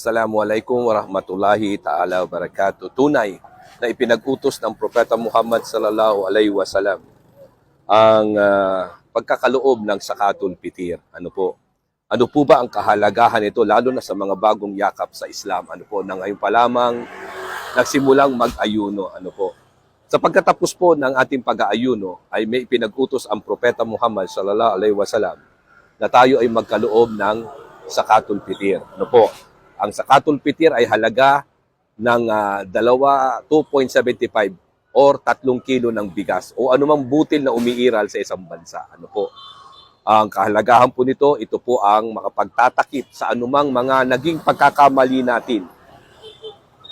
Assalamualaikum warahmatullahi ta'ala wabarakatuh. Tunay na ipinag-utos ng Propeta Muhammad sallallahu alaihi wasallam ang ah, pagkakaloob ng sakatul fitir. Ano po? Ano po ba ang kahalagahan nito lalo na sa mga bagong yakap sa Islam? Ano po? Na ngayon pa lamang nagsimulang mag-ayuno. Ano po? Sa pagkatapos po ng ating pag-aayuno ay may ipinag-utos ang Propeta Muhammad sallallahu alaihi wasallam na tayo ay magkaloob ng sakatul fitir. Ano po? Ang sakatul fitir ay halaga ng ah, dalawa 2.75 or 3 kilo ng bigas o anumang butil na umiiral sa isang bansa. Ano po? Ang kahalagahan po nito, ito po ang makapagtatakip sa anumang mga naging pagkakamali natin.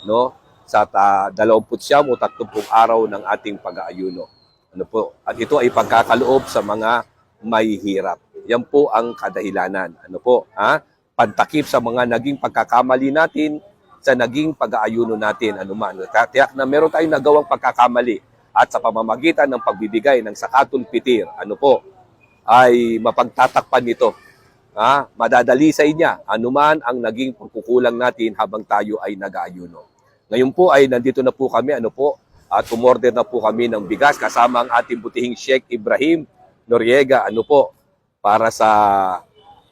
No? Sa ta, 29 o 30 araw ng ating pag-aayuno. Ano po? At ito ay pagkakaloob sa mga may hirap. Yan po ang kadahilanan. Ano po? Ha? Pantakip sa mga naging pagkakamali natin sa naging pag-aayuno natin anuman. Tiyak na meron tayong nagawang pagkakamali at sa pamamagitan ng pagbibigay ng sakatul fitir, ano po, ay mapagtatakpan nito. Ha? Madadali sa inya anuman ang naging pagkukulang natin habang tayo ay nag-aayuno. Ngayon po ay nandito na po kami, ano po, at umorder na po kami ng bigas kasama ang ating butihing Sheikh Ibrahim Noriega, ano po, para sa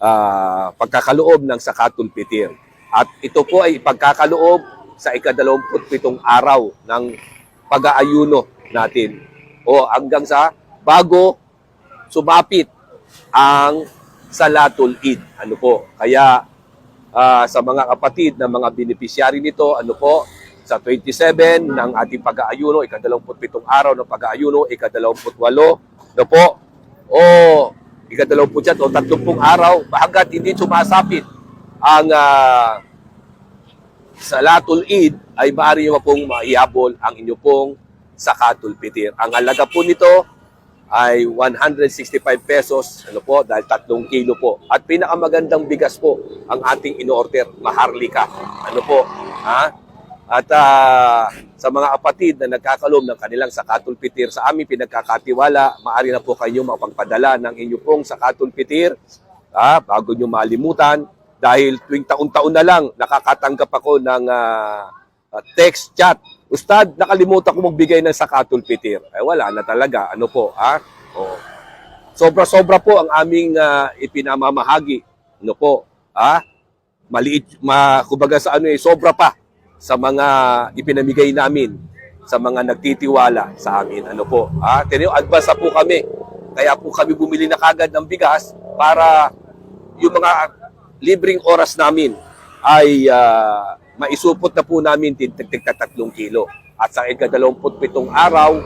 ah, pagkakaloob ng sakatul fitir. At ito po ay pagkakaloob sa ikadalawamputpitong araw ng pag-aayuno natin. O hanggang sa bago sumapit ang Salatul Eid. Ano po? Kaya ah, sa mga kapatid na mga beneficiary nito, ano po, sa 27 ng ating pag-aayuno, ikadalawamputpitong araw ng pag-aayuno, ikadalawamputwalo, ano po, o ikadalawamputsyat o tatlumpung araw, hanggat hindi sumasapit ang ah, Salatul Eid ay maaari nyo pong maihabol ang inyo pong Sakatul Fitir. Ang halaga po nito ay 165 pesos, ano po, dahil tatlong kilo po. At pinakamagandang bigas po ang ating in-order, Maharlika. Ano po, ha? At ah, sa mga kapatid na nagkakalom ng kanilang Sakatul Fitir, sa aming pinagkakatiwala, maaari na po kayo mapagpadala ng inyo pong Sakatul Fitir, ha? bago nyo malimutan, dahil tuwing taon-taon na lang nakakatanggap ako ng ah, ah, text chat. Ustad, nakalimutan ko magbigay ng sakatul fitir. Eh wala na talaga. Ano po, ha? Oh. Sobra-sobra po ang aming ah, ipinamamahagi. Ano po, ha? Maliit, ma, kumbaga sa ano eh, sobra pa sa mga ipinamigay namin sa mga nagtitiwala sa amin. Ano po, ha? Tinayo, advance po kami. Kaya po kami bumili na kagad ng bigas para yung mga libreng oras namin ay ah, maisupot na po namin tatlong kilo. At sa ikadalawamputpitong araw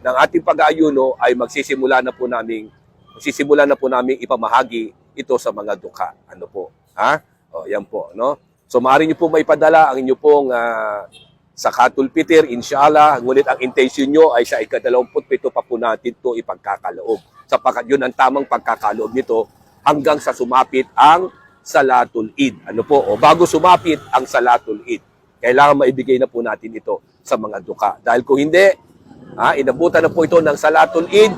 ng ating pag-aayuno ay magsisimula na po namin magsisimula na po namin ipamahagi ito sa mga dukha. Ano po? Ha? O, yan po, no? So maaari niyo po maipadala ang inyo pong ah, sakatul fitir, inshallah. Ngunit ang intention nyo ay sa ikadalawamputpito pa po natin ito ipagkakaloob. Sapagkat yun ang tamang pagkakaloob nito hanggang sa sumapit ang Salatul Eid. Ano po? O bago sumapit ang Salatul Eid, kailangan maibigay na po natin ito sa mga duka. Dahil kung hindi, ha, inabutan na po ito ng Salatul Eid,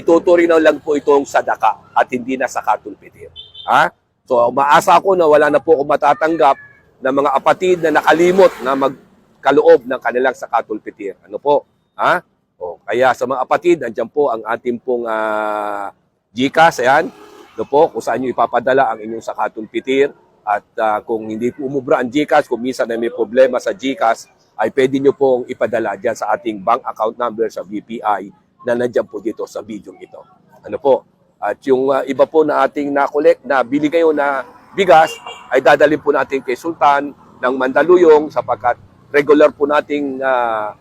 ituturing na lang po itong sadaka at hindi na sakatul fitir. Ha? So, umaasa ako na wala na po ako matatanggap ng mga apatid na nakalimot na magkaloob ng kanilang sakatul fitir. Ano po? Ha? O, kaya sa mga apatid, nandiyan po ang ating pong ah, GCash, ayan. Ano po, kung saan nyo ipapadala ang inyong sakatul fitir. At ah, kung hindi po umubra ang GCash, kung minsan na may problema sa GCash, ay pwede nyo pong ipadala dyan sa ating bank account number sa BPI na nandiyan po dito sa video ito. Ano po? At yung ah, iba po na ating na-collect na bili na bigas ay dadalhin po natin kay Sultan ng Mandaluyong sapagkat regular po nating ah,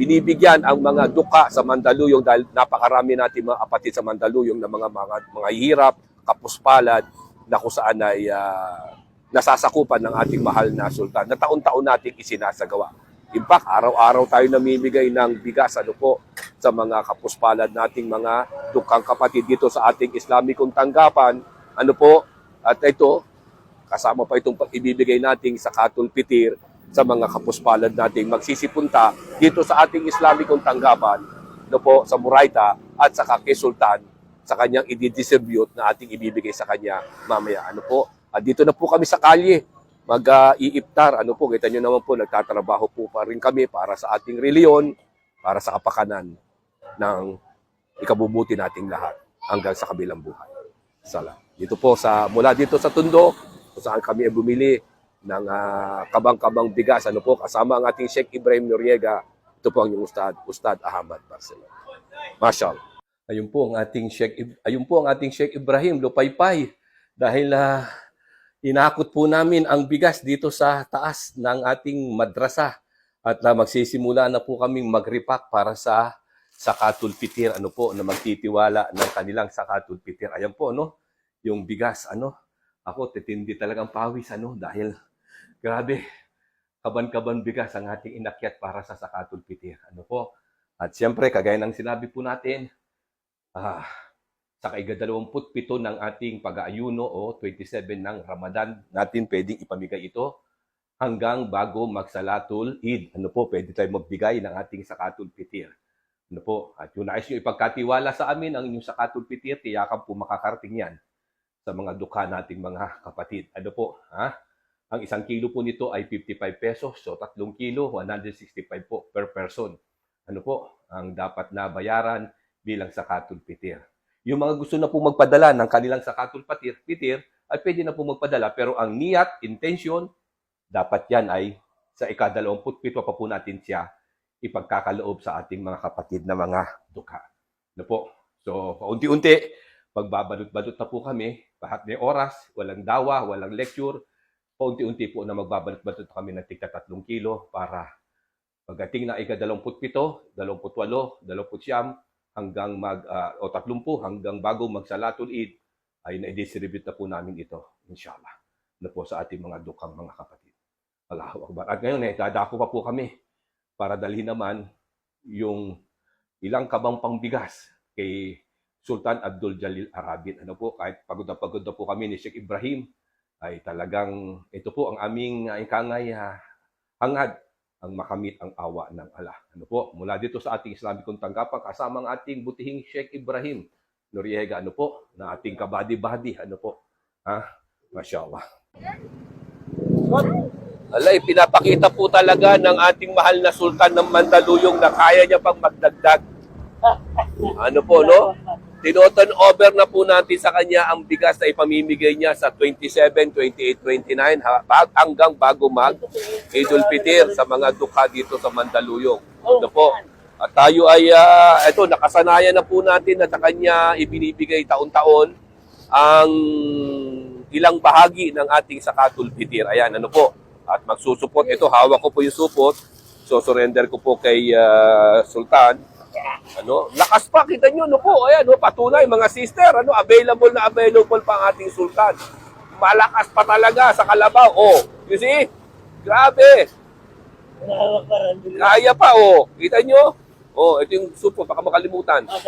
binibigyan ang mga duka sa Mandaluyong dahil napakarami natin mga apatid sa Mandaluyong na mga mga, mga hirap, kapuspalad na kung saan ay ah, nasasakupan ng ating mahal na sultan na taon-taon nating isinasagawa. In fact, araw-araw tayo namimigay ng bigas ano po sa mga kapuspalad nating mga dukang kapatid dito sa ating Islamikong tanggapan. Ano po? At ito, kasama pa itong ibibigay nating sa Katul Pitir sa mga kapuspalad nating magsisipunta dito sa ating Islamikong tanggapan no po, sa Muraita at sa kay Sultan sa kanyang i-distribute na ating ibibigay sa kanya mamaya. Ano po? At dito na po kami sa kalye mag-iiptar. Ano po, kita nyo naman po, nagtatrabaho po pa rin kami para sa ating reliyon, para sa kapakanan ng ikabubuti nating lahat hanggang sa kabilang buhay. Sala. Dito po sa mula dito sa Tundo, kung saan kami ay bumili ng ah, kabang-kabang bigas. Ano po, kasama ang ating Sheikh Ibrahim Noriega. Ito po ang inyong Ustad, Ustad Ahmad Barcelona. Marshall. Ayun po ang ating Sheikh ayun po ang ating Sheikh Ibrahim Lupaypay dahil ah, inakot po namin ang bigas dito sa taas ng ating madrasa at na magsisimula na po kaming magripak para sa sakatul pitir ano po na magtitiwala ng kanilang sakatul pitir. Ayan po no, yung bigas ano. Ako titindi talagang pawis ano dahil grabe kaban-kaban bigas ang ating inakyat para sa sakatul pitir. Ano po? At siyempre kagaya ng sinabi po natin, ah, sa kaigdalawamput pito ng ating pag-aayuno o 27 ng Ramadan natin pwedeng ipamigay ito hanggang bago magsalatul Eid. Ano po, pwede tayo magbigay ng ating sakatul pitir. Ano po, at yung nais nyo ipagkatiwala sa amin ang inyong sakatul pitir, tiyakan po makakarating yan sa mga dukha nating mga kapatid. Ano po, ha? Ang isang kilo po nito ay 55 pesos. So, tatlong kilo, 165 po per person. Ano po, ang dapat na bayaran bilang sakatul pitir. Yung mga gusto na po magpadala ng kanilang sakatul patir, pitir, ay pwede na po magpadala. Pero ang niyat, intention, dapat yan ay sa ikadalawamput-pito pa po natin siya ipagkakaloob sa ating mga kapatid na mga dukha. Ano po? So, paunti-unti, magbabalot-balot na po kami, lahat may oras, walang dawa, walang lecture, paunti-unti po na magbabalot-balot kami ng tigta tatlong kilo para pagdating na ikadalawamput-pito, dalawamput-walo, dalawamput-siyam, hanggang mag, ah, o tatlumpu, hanggang bago magsalatul Eid, ay na-distribute na po namin ito, inshallah, na po sa ating mga dukang mga kapatid. Allahu Akbar. At ngayon, eh, dadako pa po kami para dalhin naman yung ilang kabang pangbigas kay Sultan Abdul Jalil Arabin. Ano po, kahit pagod na pagod na po kami ni Sheikh Ibrahim, ay talagang ito po ang aming uh, ikangay ah, hangad ang makamit ang awa ng Allah. Ano po, mula dito sa ating Islamikong tanggapan, kasama ang ating butihing Sheikh Ibrahim Noriega, ano po, na ating kabadi-badi, ano po. Ha? Masya Allah. Alay, pinapakita po talaga ng ating mahal na sultan ng Mandaluyong na kaya niya pang magdagdag. Ano po, no? Tinoton over na po natin sa kanya ang bigas na ipamimigay niya sa 27, 28, 29 ha- bag- hanggang bago mag Idul Fitir sa mga dukha dito sa Mandaluyong. Ano po? At tayo ay, ah, eto, nakasanayan na po natin na sa kanya ibinibigay taon-taon ang ilang bahagi ng ating sakatul fitir. Ayan, ano po. At magsusupot. Ito, hawak ko po yung supot. So, surrender ko po kay ah, Sultan. Ano? Lakas pa, kita nyo, no po. Ayan, no, patunay, mga sister, ano, available na available pa ang ating Sultan. Malakas pa talaga sa kalabaw. Oh, you see? Grabe. Kaya pa, oh. Kita nyo? Oh, ito yung supot, baka makalimutan. Ah.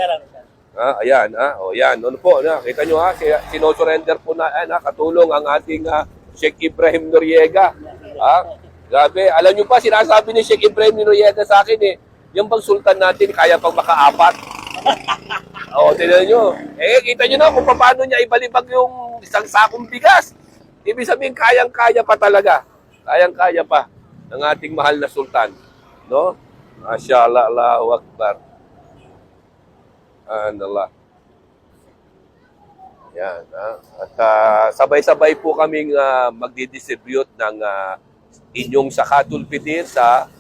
Ah, ayan, ah, oh, yan. Ano po, na, kita nyo ha, si- sinosurrender po na, ayan, ha, katulong ang ating ah, Sheikh Ibrahim Noriega. Ha? Grabe, alam nyo pa, sinasabi ni Sheikh Ibrahim Noriega sa akin eh, yung bang sultan natin, kaya pang makaapat. Oo, oh, tignan nyo. Eh, kita nyo na kung paano niya ibalibag yung isang sakong bigas. Ibig sabihin, kayang-kaya pa talaga. Kayang-kaya pa ng ating mahal na sultan. No? Masya Allah, Allahu Akbar. Allah. Yan. ah. At ah, sabay-sabay po kaming uh, magdi-distribute ng ah, inyong sakatul fitir sa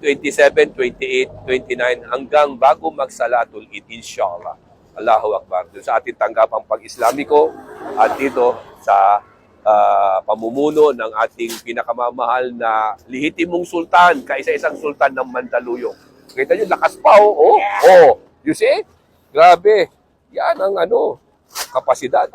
27, 28, 29 hanggang bago magsalatul Eid, inshallah. Allahu Akbar. Doon sa ating tanggapang pag-Islamiko at dito sa ah, pamumuno ng ating pinakamamahal na lihitimong sultan, kaisa-isang sultan ng Mandaluyong. Kita nyo, lakas pa, oh. Oh, oh. You see? Grabe. Yan ang ano, kapasidad.